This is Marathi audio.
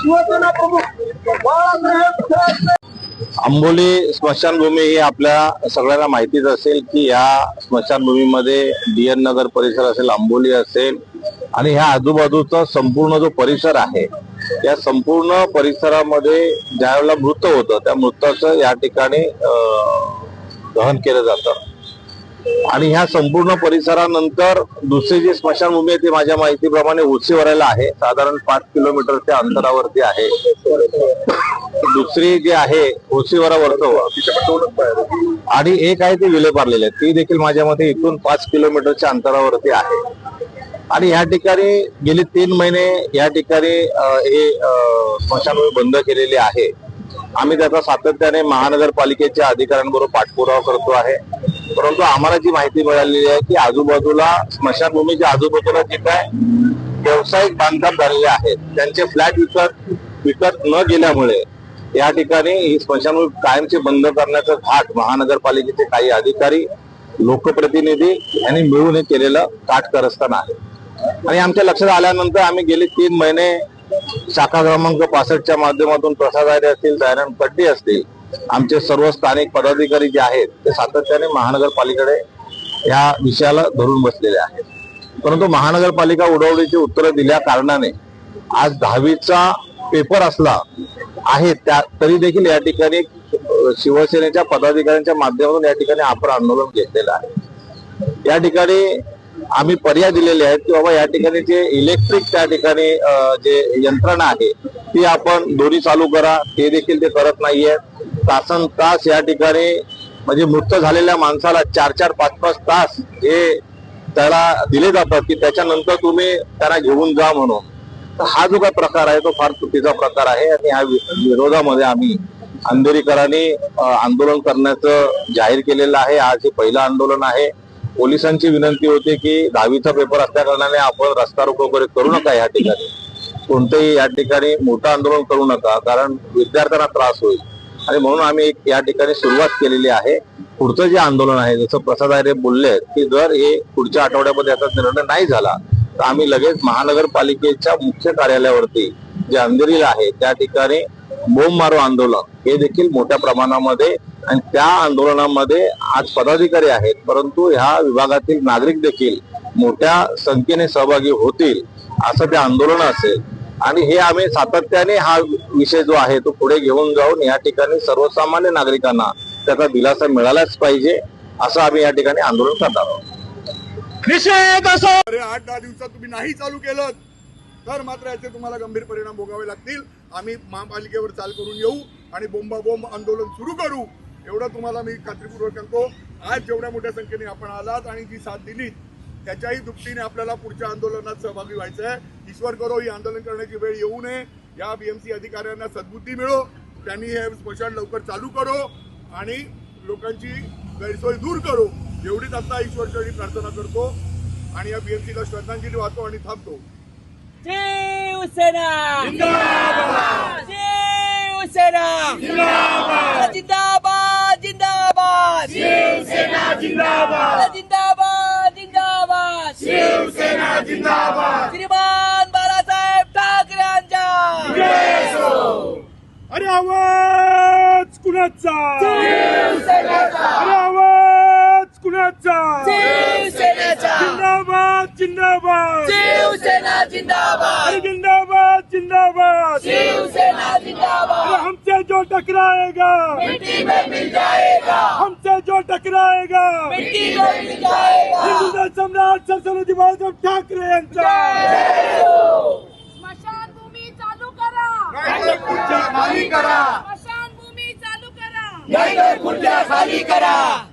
शिवसेना प्रमुख बाळासाहेब ठाकरे आंबोली स्मशानभूमी ही आपल्या सगळ्यांना माहितीच असेल की या स्मशानभूमीमध्ये डीएन नगर परिसर असेल आंबोली असेल आणि ह्या आजूबाजूचा संपूर्ण जो परिसर आहे या संपूर्ण परिसरामध्ये ज्यावेळेला मृत होतं त्या मृताचं या ठिकाणी दहन केलं जातं. आणि ह्या संपूर्ण परिसरानंतर दुसरी जी स्मशानभूमी आहे ती माझ्या माहितीप्रमाणे उसेवरायला आहे. साधारण पाच किलोमीटरच्या अंतरावरती आहे. दुसरी जी आहे ओसीवरा वर्तव आणि एक आहे ती विलेपारलेली आहे. ती देखील माझ्या मते इथून पाच किलोमीटरच्या अंतरावरती आहे. आणि या ठिकाणी गेले तीन महिने या ठिकाणी हे स्मशानभूमी बंद केलेली आहे. आम्ही त्याचा सातत्याने महानगरपालिकेच्या अधिकाऱ्यांबरोबर पाठपुरावा करतो आहे. परंतु आम्हाला जी माहिती मिळालेली आहे की आजूबाजूला स्मशानभूमीच्या आजूबाजूला जे काय व्यावसायिक बांधकाम झालेले आहेत त्यांचे फ्लॅट विकत विकत न गेल्यामुळे या ठिकाणी ही स्मशानभूमी कायमचे बंद करण्याचं घाट महानगरपालिकेचे काही अधिकारी लोकप्रतिनिधी यांनी मिळून हे केलेलं काटकरस्थान आहे. आणि आमच्या लक्षात आल्यानंतर आम्ही गेले तीन महिने शाखा क्रमांक पासष्टच्या माध्यमातून प्रसाद असतील सायरन पट्टी असतील आमचे सर्व स्थानिक पदाधिकारी जे आहेत ते सातत्याने महानगरपालिकेकडे या विषयाला धरून बसलेले आहेत. परंतु महानगरपालिका उडवडीची उत्तरं दिल्या कारणाने आज दहावीचा पेपर असला आहे त्या तरी देखील या ठिकाणी शिवसेनेच्या पदाधिकाऱ्यांच्या माध्यमातून या ठिकाणी आपण आंदोलन घेतलेलं आहे. या ठिकाणी आम्ही पर्याय दिलेले आहेत की बाबा या ठिकाणी जे इलेक्ट्रिक त्या ठिकाणी जे यंत्रणा आहे ती आपण दोन्ही चालू करा ते देखील ते करत नाहीयेत. तासन तास या ठिकाणी म्हणजे मृत झालेल्या माणसाला चार चार पाच पाच तास हे त्याला दिले जातात की त्याच्यानंतर तुम्ही त्यांना घेऊन जा म्हणून. तर हा जो काही प्रकार आहे तो फार चुकीचा प्रकार आहे आणि ह्या वि- विरोधामध्ये आम्ही अंधेरीकरांनी आंदोलन करण्याचं जाहीर केलेलं आहे. आज हे पहिलं आंदोलन आहे. पोलिसांची विनंती होती की दहावीचा पेपर असल्या कारणाने आपण रस्ता रोको वगैरे करू नका या ठिकाणी. कोणतेही या ठिकाणी मोठं आंदोलन करू नका कारण विद्यार्थ्यांना त्रास होईल. आणि म्हणून आम्ही या ठिकाणी सुरुवात केलेली आहे. पुढचं जे आंदोलन आहे जसं प्रसाद आयरे बोलले की जर हे पुढच्या आठवड्यामध्ये याचा निर्णय नाही झाला तर आम्ही लगेच महानगरपालिकेच्या मुख्य कार्यालयावरती जे अंधेरीला आहे त्या ठिकाणी बोंब मारो आंदोलन हे देखील मोठ्या प्रमाणामध्ये आणि त्या आंदोलनामध्ये आज पदाधिकारी आहेत परंतु ह्या विभागातील नागरिक देखील मोठ्या संख्येने सहभागी होतील असं ते आंदोलन असेल. आणि हे आम्ही सातत्याने हा विषय जो आहे तो पुढे घेऊन जाऊन या ठिकाणी सर्वसामान्य नागरिकांना त्याचा दिलासा मिळालाच पाहिजे असं आम्ही या ठिकाणी आंदोलन करणार आहोत. निषेध असो! अरे आठ दहा दिवसात तुम्ही नाही चालू केलं तर मात्र याचे तुम्हाला गंभीर परिणाम भोगावे लागतील. आम्ही महापालिकेवर चाल करून येऊ आणि बोंबा बोंब आंदोलन सुरू करू. एवढं तुम्हाला मी खात्रीपूर्वक सांगतो. आज जेवढ्या मोठ्या संख्येने आपण आलात आणि जी साथ दिलीत त्याच्याही दुपटीने आपल्याला पुढच्या आंदोलनात सहभागी व्हायचं आहे. ईश्वर करो ही आंदोलन करण्याची वेळ येऊ नये. या बीएमसी अधिकाऱ्यांना सद्बुद्धी मिळो. त्यांनी हे स्मशान लवकर चालू करो आणि लोकांची गैरसोय दूर करो. एवढीच आता ईश्वरचरणी प्रार्थना करतो आणि या बीएमसीला श्रद्धांजली वाहतो आणि थांबतो. जिंदाबाद! जिंदाबाद! जिंदाबाद! शिवसेना जिंदाबाद. श्रीमान बाळासाहेब ठाकरेंच्या अरे आवाज कुणाचा? अरे आवाज कुणाचा? जिंदाबाद जिंदाबाद. शिवसेना जिंदाबाद. अरे जिंदाबाद जिंदाबाद. शिवसेना अरे जिंदाबाद हमसे जो टकराएगा मिट्टी में मिल जाएगा. हमसे जो टकराएगा मिट्टी में मिल जाएगा. सरस्वती बाळासाहेब ठाकरे यांचा स्मशानभूमी चालू करा. खाली करा. स्मशानभूमी चालू करा. खाली करा.